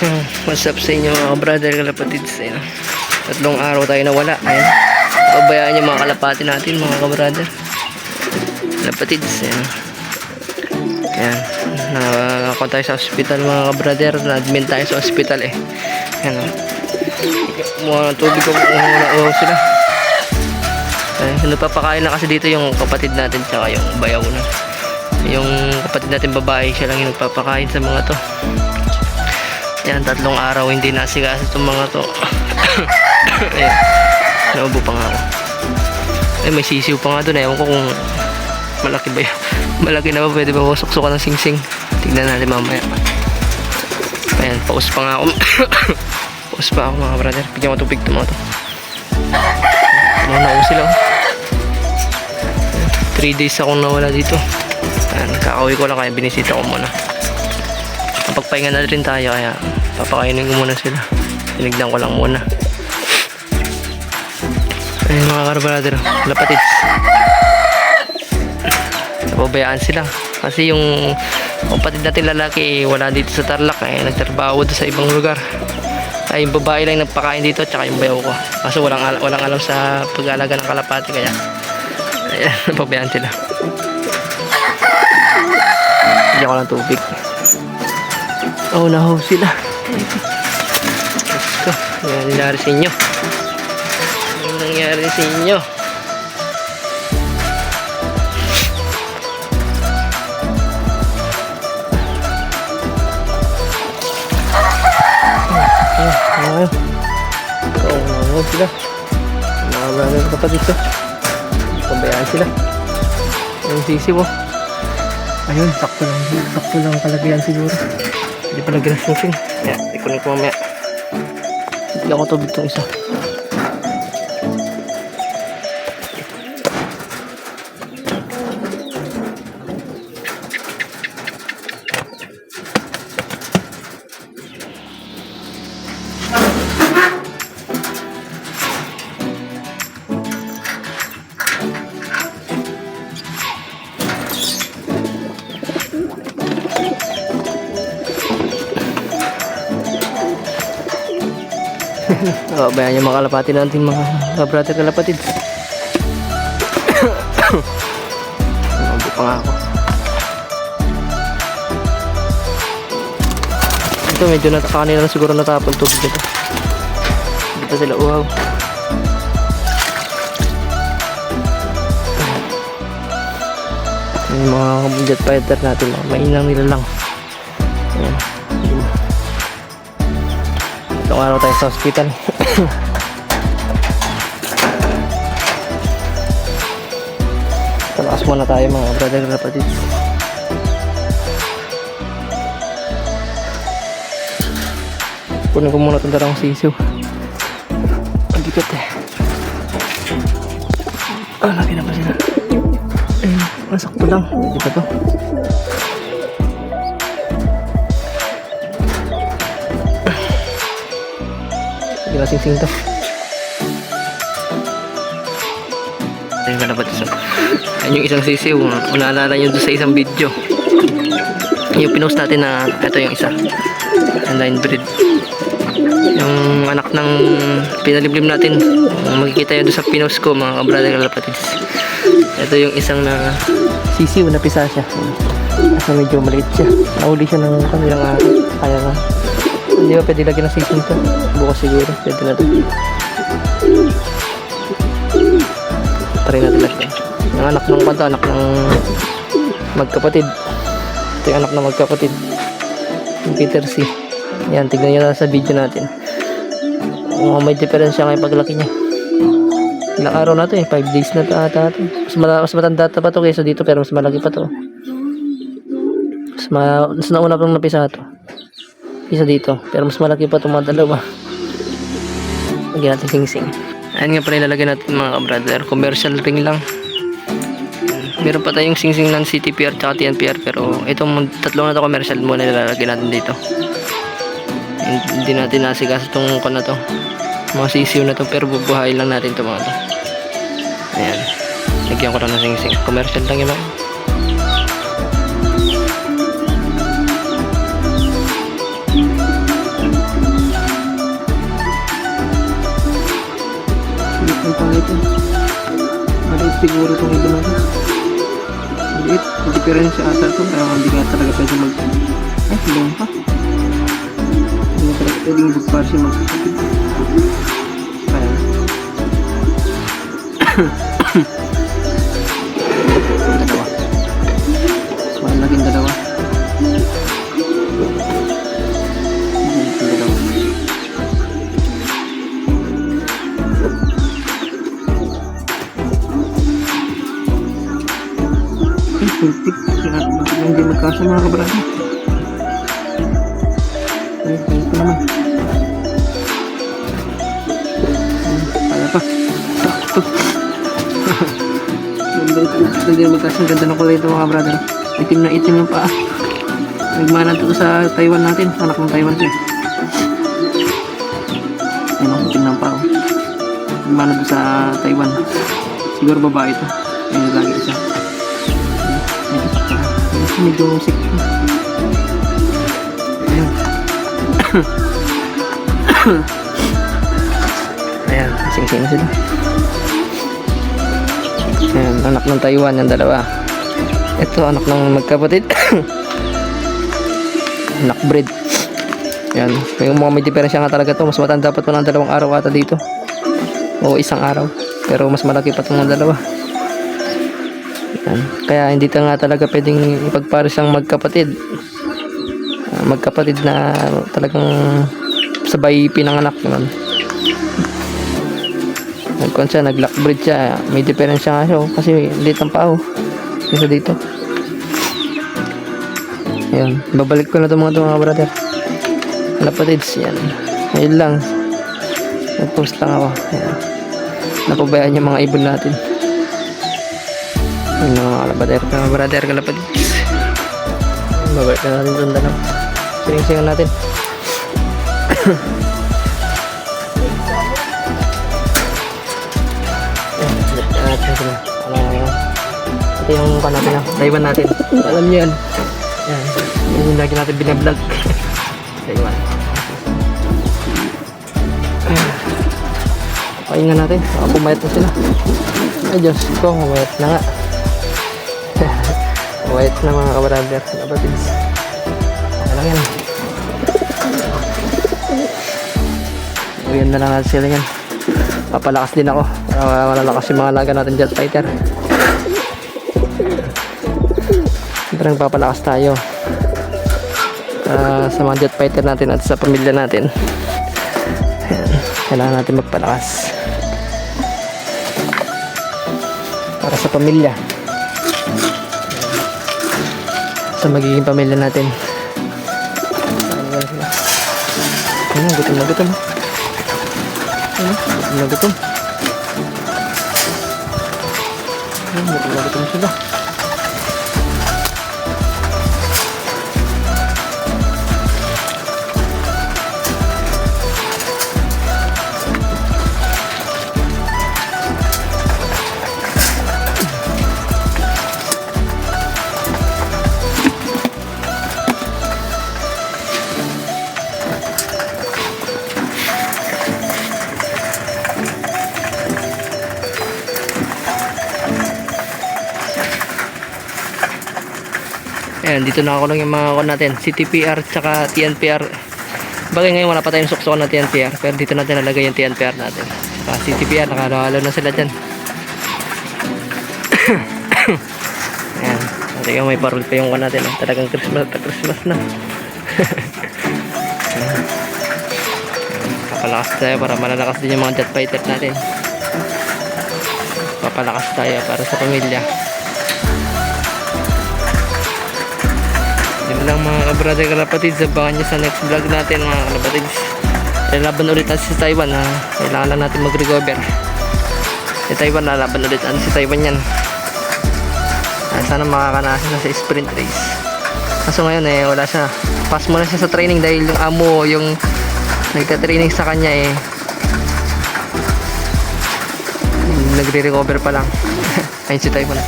Hmm, What's up sa inyo mga brother kalapatids ayun. Tatlong araw tayo nawala ayun. Pabayaan yung mga kalapati natin mga kabrother. Kalapatids ayun. Ayan. Nakakuha tayo sa hospital mga kabrother. Na-admit tayo sa hospital eh. Ayan o Mga tubig ko muna oh, sila. Ay, nagpapakain na kasi dito yung kapatid natin tsaka yung bayaw na. Yung kapatid natin babae siya lang yung nagpapakain sa mga to yan, tatlong araw hindi nasigas itong mga to. Ayan. Naubo pa nga ako. Eh, may sisiw pa nga doon. Ewan ko kung malaki ba yun. Malaki na ba? Pwede ba suksukan ng sing-sing? Tignan natin mamaya. Ayan, paus pa nga ako. paus pa ako mga brother. Bigyan ko tubig ito mga to. Mga naubo sila. oh. 3 days akong nawala dito. Ayan, kakauwi ko lang kaya binisita ko muna pagpahinga na rin tayo kaya papakainin ko muna sila. Tinignan ko lang muna. Ayun mga karbrother lapatids napabayaan sila. Kasi yung kapatid natin lalaki wala dito sa Tarlac eh nagtrabaho sa ibang lugar. Ay yung babae lang nagpakain dito tsaka yung bayaw ko. Kaso walang, al- walang alam sa pag-alaga ng kalapati kaya ayan napabayaan sila. Hindi ako ng tubig. Oh, nahaw sila. Ito, ano nangyari sa inyo? Ano nangyari sa inyo? Ayun, sila. Mga brother kapatid ko. Pabayaan sila. Yung sisiw oh. Ayun, sakto lang. Sakto lang kalagyan siguro. Hindi pa nag-grassing. Kaya, ikunin ko mamaya. Hindi ako tubig itong isa. Oh, bayan yung mga kalapati natin mga kabrate kalapatid. Nabi pa nga ako. Ito medyo nat kanina na siguro natapon tubig dito. Dito sila uhaw. Yung mga jet fighter natin, mainang nila lang. Ayan. Itong araw tayo sa hospital. Talakas muna tayo mga brother and kapatid. Kunin ko muna itong darang sisiw. Ang bigat eh. Ah, laki na pa sila. Ayun, masakto lang. Pa to. Hindi na sing-sing to. Ayun ka na ba ito? Ayun yung isang sisiw. Kung naalala nyo doon sa isang video. Yung pinost natin na ito yung isa. Line breed. Yung anak ng pinaliblim natin. Makikita yun doon sa pinost ko mga brother kalapatids. Ito yung isang na sisiw na pisa siya. Kasi medyo maliit siya. Nahuli siya ng kanilang. Kaya nga. Hindi ba pwede lagyan ng sisig to? Bukas siguro. Pwede na to. Try natin lagyan. Yung anak ng kanta, anak ng magkapatid. Ito yung anak ng magkapatid. Peter C. Yan, tignan nyo na sa video natin. Oh, may difference siya ngayon paglaki niya. Ilang araw na to eh, 5 days na to ata to. Mas, mas matanda pa to kaysa dito pero mas malaki pa to. Mas, ma mas nauna pang napisa to. Isa dito. Pero mas malaki pa itong mga dalawa. Lagyan natin sing-sing. Ayan nga pala ilalagay natin mga brother. Commercial ring lang. Meron pa tayong sing-sing ng CTPR at TNPR pero itong tatlong na to commercial muna ilalagay natin dito. Hindi natin nasigas itong kon na to. Mga sisiw na to pero bubuhayin lang natin ito mga to. Ayan. Lagyan ko lang ng sing-sing. Commercial lang yun. Ah. siguro itong iba natin. Maliit. Diferensya ata ito. Kaya nga talaga pwede mag... Ay, tulong pa. Hindi nga talaga pwede magpar siya magkakapit. Ayan. dalawa. Malaking dalawa. Ay, sultik. Kaya hindi magkasa mga kabrado. Ay, ito naman. Ay, Kaya pa. Sakto. Ganda ito. Hindi magkasa. Ang ganda ng kulay ito mga brother. Itim na itim yung paa. Nagmana ito sa Taiwan natin. Anak ng Taiwan siya. Ayun ang itim ng paa. oh. Nagmana ito sa Taiwan. Siguro babae ito. Ayun lagi isa. Medyo sick. Ayun. Ayan, sing-sing sila. Ayan, anak ng Taiwan yung dalawa. Ito, anak ng magkapatid. anak breed. Ayan, yung mga may diferensya nga talaga to. Mas matanda pa to ng dalawang araw ata dito. O isang araw. Pero mas malaki pa itong dalawa. Kaya hindi ta nga talaga pwedeng ipagpares ang magkapatid. Ah, magkapatid na talagang sabay pinanganak naman. Nagkon siya, nag-lock breed siya. May diferensya nga siya oh, kasi liit ang pao. Isa dito. Ayan, babalik ko na ito mga ito mga brother. Lapatids, yan. Ayun lang. Nag-post lang ako. Ayan. Napabayaan yung mga ibon natin. Ayun na mga kalabater, mga brother kalapatids. Babalik na natin itong dalaw. Siring-singan natin. Na ito yung kan natin, ah, Taiwan natin. Alam niyo yan. Yan. Yan yung lagi natin binablog. Taiwan. Pahinga natin. Baka pumayat na sila. Ay, Diyos ko. Pumayat na nga. Pumayat na mga kabrother. Kapatids. Ano lang yan. Uyan na lang natin sila yan. Papalakas din ako. Para malalakas yung mga laga natin jet fighter. Siyempre nagpapalakas tayo. Para sa mga jet fighter natin at sa pamilya natin. Ayan. Kailangan natin magpalakas. Para sa pamilya. Sa magiging pamilya natin. Ano, gutom na gutom. Ano, gutom na gutom. Ano, gutom na gutom sila. Ayan, dito na ako lang yung mga kon natin. CTPR tsaka TNPR. Bagay ngayon wala pa tayong suksukan ng TNPR. Pero dito natin nalagay yung TNPR natin. Tsaka CTPR, nakalalo na sila dyan. Ayan. Yung may parol pa yung kon natin. Oh. Talagang Christmas na Christmas na. Papalakas tayo para malalakas din yung mga jet fighter natin. Papalakas tayo para sa pamilya. Yun lang mga kabrother kalapatids. Abangan nyo sa next vlog natin mga kalapatids. Lalaban ulit natin si Taiwan ha. Kailangan lang natin mag-recover. Si Taiwan lalaban ulit natin si Taiwan yan. Ah, sana makakanasa na sa sprint race. Kaso ngayon eh wala siya. Pass mo na siya sa training dahil yung amo yung nagka-training sa kanya eh nagre-recover pa lang. Ayun si Taiwan.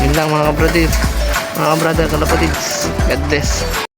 Yun lang mga kapatid. Mga brother, kalapatids. God bless.